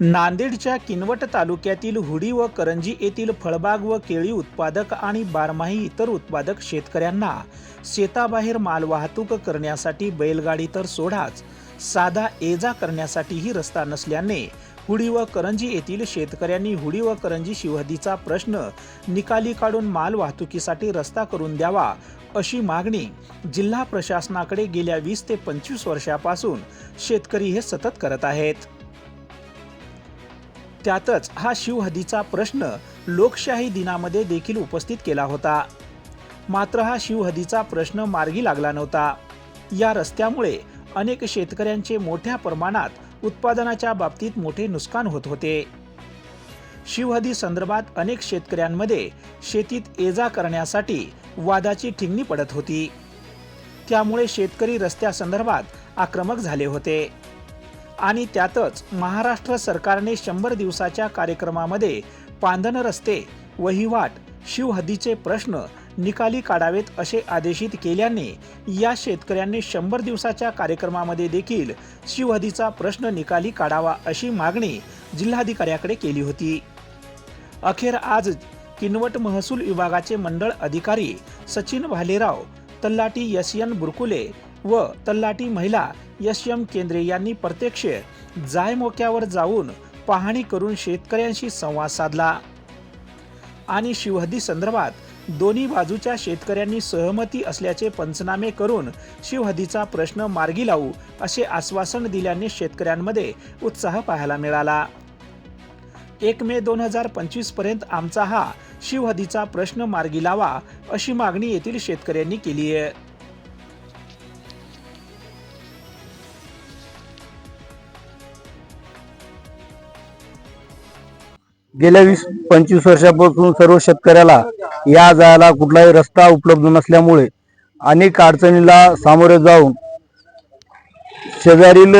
नांदेडच्या किनवट तालुक्यातील हुडी व करंजी येथील फळबाग व केळी उत्पादक आणि बारमाही इतर उत्पादक शेतकऱ्यांना शेताबाहेर मालवाहतूक करण्यासाठी बैलगाडी तर सोडाच साधा ये जा करण्यासाठीही रस्ता नसल्याने हुडी व करंजी येथील शेतकऱ्यांनी हुडी व करंजी शिवहदीचा प्रश्न निकाली काढून माल वाहतुकीसाठी रस्ता करून द्यावा अशी मागणी जिल्हा प्रशासनाकडे गेल्या वीस ते पंचवीस वर्षापासून शेतकरी हे सतत करत आहेत. त्यातच हा शिवहदीचा प्रश्न लोकशाही दिनामध्ये देखील उपस्थित केला होता. मात्र हा शिवहदीचा प्रश्न मार्गी लागला नव्हता. या रस्त्यामुळे अनेक शेतकऱ्यांचे मोठ्या प्रमाणात उत्पादनाच्या बाबतीत मोठे नुकसान होत होते. शिवहदी संदर्भात अनेक शेतकऱ्यांमध्ये शेतीत ये जा करण्यासाठी वादाची ठिंगणी पडत होती. त्यामुळे शेतकरी रस्त्यासंदर्भात आक्रमक झाले होते. आणि त्यातच महाराष्ट्र सरकारने शंभर दिवसाच्या कार्यक्रमामध्ये पांधन रस्ते वहिवाट शिवहदीचे प्रश्न निकाली काढावेत असे आदेशित केल्याने या शेतकऱ्यांनी शंभर दिवसाच्या कार्यक्रमामध्ये देखील शिवहदीचा प्रश्न निकाली काढावा अशी मागणी जिल्हाधिकाऱ्याकडे केली होती. अखेर आज किनवट महसूल विभागाचे मंडळ अधिकारी सचिन भालेराव तल्लाटी एस एन बुरकुले व तल्लाटी महिला एस एम केंद्रे यांनी प्रत्यक्ष जायमोक्यावर जाऊन पाहणी करून शेतकऱ्यांशी संवाद साधला. आणि शिवहदी संदर्भात दोन्ही बाजूच्या शेतकऱ्यांनी सहमती असल्याचे पंचनामे करून शिवहदीचा प्रश्न मार्गी लावू असे आश्वासन दिल्याने शेतकऱ्यांमध्ये उत्साह पाहायला मिळाला. एक मे दोन हजार पंचवीसपर्यंत आमचा हा शिवहदीचा प्रश्न मार्गी लावा अशी मागणी येथील शेतकऱ्यांनी केली आहे. गेल्या वीस पंचवीस वर्षापासून सर्व शेतकऱ्याला या जायला कुठलाही रस्ता उपलब्ध नसल्यामुळे अनेक अडचणीला सामोरे जाऊन शेजारील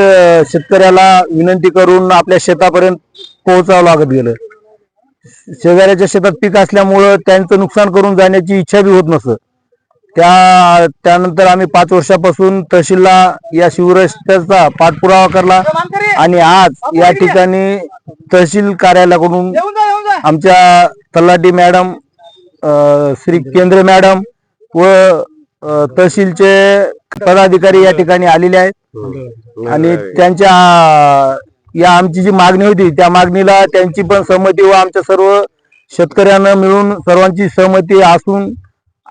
शेतकऱ्याला विनंती करून आपल्या शेतापर्यंत पोहोचावं लागत गेलं. शेजाऱ्याच्या शेतात पीक असल्यामुळं त्यांचं नुकसान करून जाण्याची इच्छा बी होत नसत त्या त्यानंतर आम्ही पाच वर्षापासून तहसीलला या शिवरस्त्याचा पाठपुरावा करला. आणि आज या ठिकाणी तहसील कार्यालयाकडून आमच्या तलाठी मॅडम श्री केंद्रे मॅडम व तहसीलचे पदाधिकारी या ठिकाणी आलेले आहेत. आणि त्यांच्या या आमची जी मागणी होती त्या मागणीला त्यांची पण सहमती व आमच्या सर्व शेतकऱ्यांना मिळून सर्वांची सहमती असून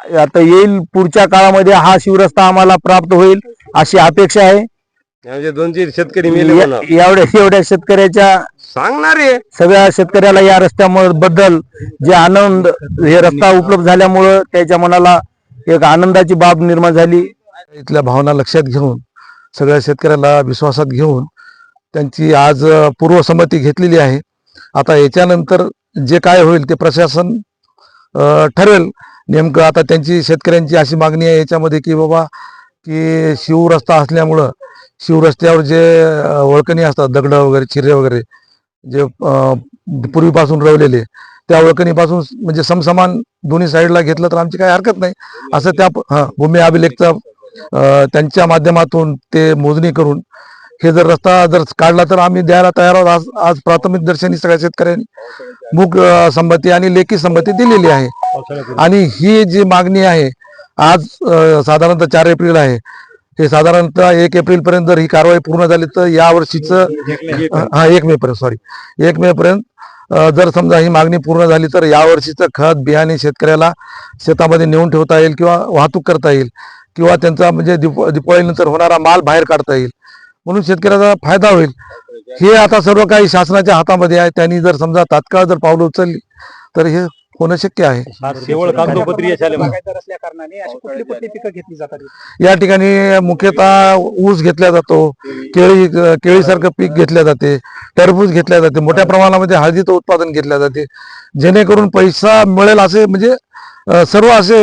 आता येईल पुढच्या काळामध्ये हा शिवरस्ता आम्हाला प्राप्त होईल अशी अपेक्षा आहे. म्हणजे दोन तीन शेतकरी मेले या- म्हणा. एवढ्या एवढ्या शेतकऱ्याच्या सांगणार आहे. सगळ्या शेतकऱ्याला या रस्त्यामुळे बद्दल जे आनंद हे रस्ता उपलब्ध झाल्यामुळं त्याच्या मनाला एक आनंदाची बाब निर्माण झाली. इथल्या भावना लक्षात घेऊन सगळ्या शेतकऱ्याला विश्वासात घेऊन त्यांची आज अ, पूर्वसंमती घेतलेली आहे. आता याच्यानंतर जे काय होईल ते प्रशासन अ, ठरवेल नेमकं आता त्यांची शेतकऱ्यांची अशी मागणी आहे याच्यामध्ये की बाबा की शिवरस्ता असल्यामुळं शिवरस्त्यावर जे वळकणी असतात दगड वगैरे चिरे वगैरे जे पूर्वीपासून रवलेले त्या वळकणीपासून म्हणजे समसमान दोन्ही साईडला घेतलं तर आमची काही हरकत नाही. असं त्या भूमी अभिलेखचा त्यांच्या माध्यमातून ते मोजणी करून हे जर रस्ता जर काढला तर आम्ही द्यायला तयार आहोत. आज आज प्राथमिक दर्शनी सगळ्या शेतकऱ्यांनी मूक संमती आणि लेखी संमती दिलेली आहे. आणि ही जी मागणी आहे आज साधारणतः चार एप्रिल आहे. हे साधारणतः एक एप्रिल पर्यंत जर ही कारवाई पूर्ण झाली तर या वर्षीचं हा एक मे पर्यंत सॉरी एक मे पर्यंत जर समजा ही मागणी पूर्ण झाली तर या वर्षीचं खत बियाणे शेतकऱ्याला शेतामध्ये नेऊन ठेवता येईल किंवा वाहतूक करता येईल किंवा त्यांचा म्हणजे दिप दिपावळीनंतर होणारा माल बाहेर काढता येईल. म्हणून शेतकऱ्याचा फायदा होईल. हे आता सर्व काही शासनाच्या हातामध्ये आहे. त्यांनी जर समजा तात्काळ जर पावलं उचलली तर हे होणं शक्य आहे. केवळ कागदोपत्री यश आले बागायतदार असल्या कारणाने अशी कुठली कुठली पिकं घेतली जातात? या ठिकाणी मुख्यतः ऊस घेतला जातो केळी केळीसारखं पीक घेतल्या जाते टरबूज घेतल्या जाते मोठ्या प्रमाणामध्ये हळदीचं उत्पादन घेतल्या जाते. जेणेकरून पैसा मिळेल असे म्हणजे सर्व असे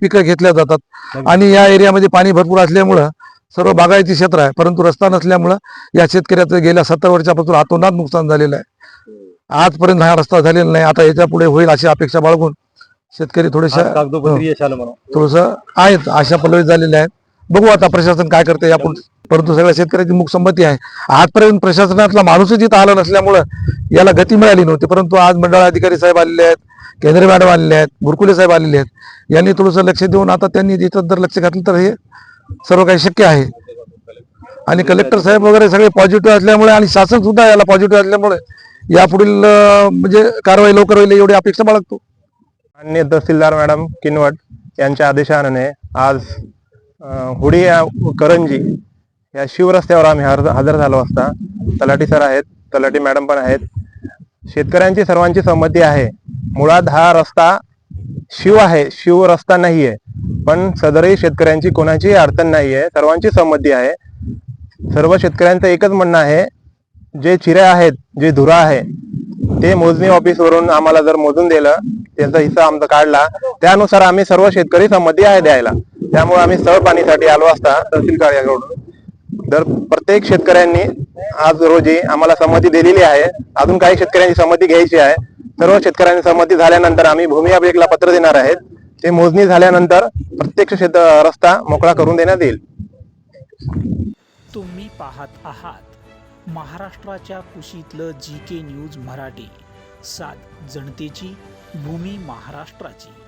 पिकं घेतल्या जातात. आणि या एरियामध्ये पाणी भरपूर असल्यामुळं सर्व बागायती क्षेत्र आहे परंतु रस्ता नसल्यामुळं या शेतकऱ्याचं गेल्या सत्तर वर्षापासून हातोनात नुकसान झालेलं आहे. आजपर्यंत हा रस्ता झालेला नाही. आता याच्यापुढे होईल अशी अपेक्षा बाळगून शेतकरी थोडेसे थोडस आहेत आशा पल्लवित झालेल्या आहेत. बघू आता प्रशासन काय करते यापुढे परंतु सगळ्या शेतकऱ्याची मुकसंमती आहे. आजपर्यंत प्रशासनातला माणूसच इथं आला नसल्यामुळं याला गती मिळाली नव्हती. परंतु आज मंडळ अधिकारी साहेब आलेले आहेत केंद्रीय मॅडम आलेले आहेत बुरकुले साहेब आलेले आहेत. यांनी थोडंसं लक्ष देऊन आता त्यांनी तिथं जर लक्ष घातलं तर हे सर्व काही शक्य आहे. आणि कलेक्टर साहेब वगैरे सगळे पॉझिटिव्ह असल्यामुळे आणि शासन सुद्धा याला पॉझिटिव्ह असल्यामुळे यापुढील म्हणजे कारवाई लवकर होईल एवढी अपेक्षा बाळगतो. मान्य तहसीलदार मॅडम किनवट यांच्या आदेशाने आज हुडी या करंजी या शिवरस्त्यावर आम्ही हजर झालो असता. तलाठी सर आहेत तलाठी मॅडम पण आहेत. शेतकऱ्यांची सर्वांची संमती आहे. मुळात हा रस्ता शिव आहे शिव रस्ता नाहीये. पण सदरही शेतकऱ्यांची कोणाचीही अडचण नाहीये. सर्वांची संमती आहे. सर्व शेतकऱ्यांचं एकच म्हणणं आहे जे चिऱ्या आहेत जे धुरा आहे ते मोजणी ऑफिस वरून आम्हाला जर मोजून दिलं त्यांचा हिस्सा आमचा काढला त्यानुसार आम्ही सर्व शेतकरी संमती आहे द्यायला. त्यामुळे आम्ही स्थळ पाणीसाठी आलो असता तहसील कार्याकडून तर प्रत्येक शेतकऱ्यांनी आज रोजी आम्हाला संमती दिलेली आहे. अजून काही शेतकऱ्यांची संमती घ्यायची आहे. सर्व शेतकऱ्यांनी संमती झाल्यानंतर आम्ही भूमी अभिलेखला पत्र देणार आहेत. ते मोजणी झाल्यानंतर प्रत्यक्ष शेत रस्ता मोकळा करून देण्यात येईल. तुम्ही पाहत आहात. महाराष्ट्राच्या कुशीतलं जी के न्यूज मराठी. सात जनतेची भूमी महाराष्ट्राची.